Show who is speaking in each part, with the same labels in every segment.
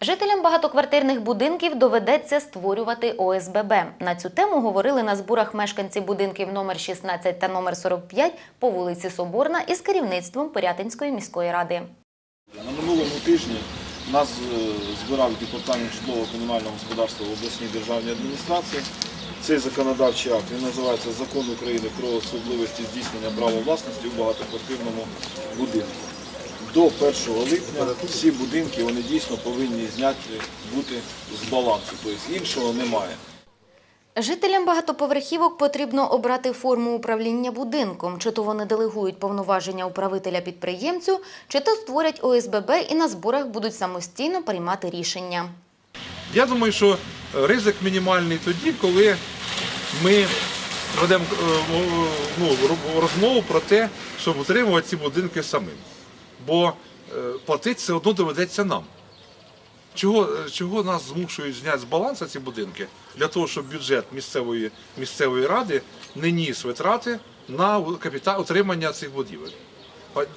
Speaker 1: Жителям багатоквартирних будинків доведеться створювати ОСББ. На цю тему говорили на зборах мешканці будинків номер 16 та номер 45 по вулиці Соборна із керівництвом Пирятинської міської ради.
Speaker 2: На минулому тижні нас е, збирав департамент житлово-комунального господарства в обласній державній адміністрації. Цей законодавчий акт він називається Закон України про особливості здійснення права власності у багатоквартирному будинку. До 1 липня всі будинки вони дійсно повинні зняти бути з балансу, тобто іншого немає.
Speaker 1: Жителям багатоповерхівок потрібно обрати форму управління будинком, чи то вони делегують повноваження управителя підприємцю, чи то створять ОСББ і на зборах будуть самостійно приймати рішення.
Speaker 3: Я думаю, що ризик мінімальний тоді, коли ми ведемо е, ну, розмову про те, щоб утримувати ці будинки самим. Бо е, платити все одно доведеться нам. Чого, е, чого нас змушують зняти з балансу ці будинки? Для того, щоб бюджет місцевої, місцевої ради не ніс витрати на капітал утримання цих будівель.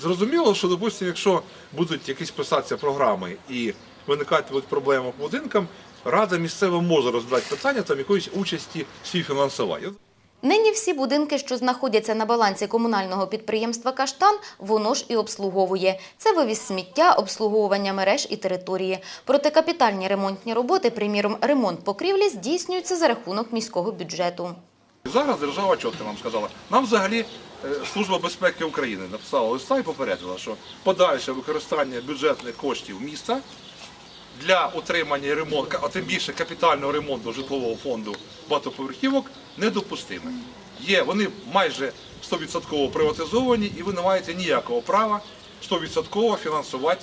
Speaker 3: Зрозуміло, що, допустимо, якщо будуть якісь писатися програми і виникати будуть проблеми по будинкам, рада місцева може розглядати питання там якоїсь участі співфінансування.
Speaker 1: Нині всі будинки, що знаходяться на балансі комунального підприємства «Каштан», воно ж і обслуговує. Це вивіз сміття, обслуговування мереж і території. Проте капітальні ремонтні роботи, приміром, ремонт покрівлі, здійснюються за рахунок міського бюджету.
Speaker 3: Зараз держава чітко нам сказала. Нам взагалі е, Служба безпеки України написала листа і попередила, що подальше використання бюджетних коштів міста для утримання ремонту, а тим більше капітального ремонту житлового фонду багатоповерхівок недопустиме. Є, вони майже 100% приватизовані і ви не маєте ніякого права 100% фінансувати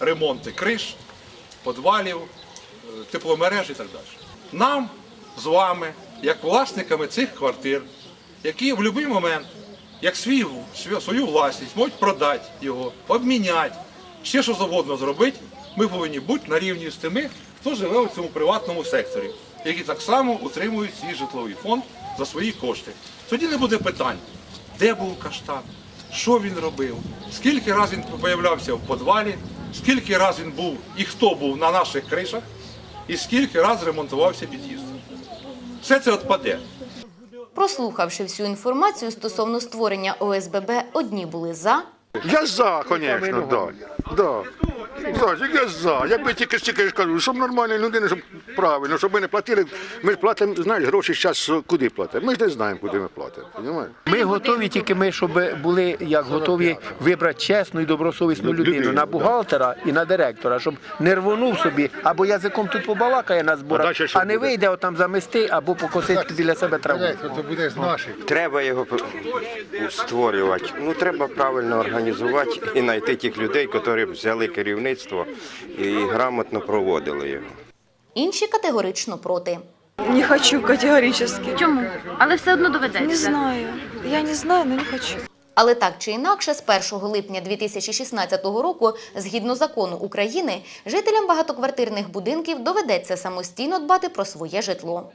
Speaker 3: ремонти криш, подвалів, е, тепломереж і так далі. Нам з вами, як власниками цих квартир, які в будь-який момент, як свій, свою власність, можуть продати його, обміняти, ще що завгодно зробити, ми повинні бути на рівні з тими, хто живе у цьому приватному секторі, які так само утримують свій житловий фонд за свої кошти. Тоді не буде питань, де був каштан, що він робив, скільки разів він появлявся в подвалі, скільки разів він був і хто був на наших кришах, і скільки разів ремонтувався під'їзд. Все це відпаде.
Speaker 1: Прослухавши всю інформацію стосовно створення ОСББ, одні були «за»,
Speaker 4: Я за, звісно, да. да. Зайчик, я за. Якби тільки стільки ж кажу, щоб нормальні людини, щоб правильно, щоб ми не платили. Ми ж платимо, знаєш, гроші зараз куди платимо. Ми ж не знаємо, куди ми платимо. Розумієш?
Speaker 5: Ми готові тільки ми, щоб були як готові вибрати чесну і добросовісну людину на бухгалтера і на директора, щоб не рвонув собі, або язиком тут побалакає на зборах,
Speaker 4: що
Speaker 5: а не вийде отам замести або покосити біля себе траву.
Speaker 6: Треба його створювати. Ну треба правильно організувати і знайти тих людей, які взяли керівництво і грамотно проводили його.
Speaker 1: інші категорично проти.
Speaker 7: Не хочу категорически.
Speaker 1: Чому? Але все одно доведеться.
Speaker 7: Не знаю. Я не знаю, но не хочу.
Speaker 1: Але так чи інакше, з 1 липня 2016 року, згідно закону України, жителям багатоквартирних будинків доведеться самостійно дбати про своє житло.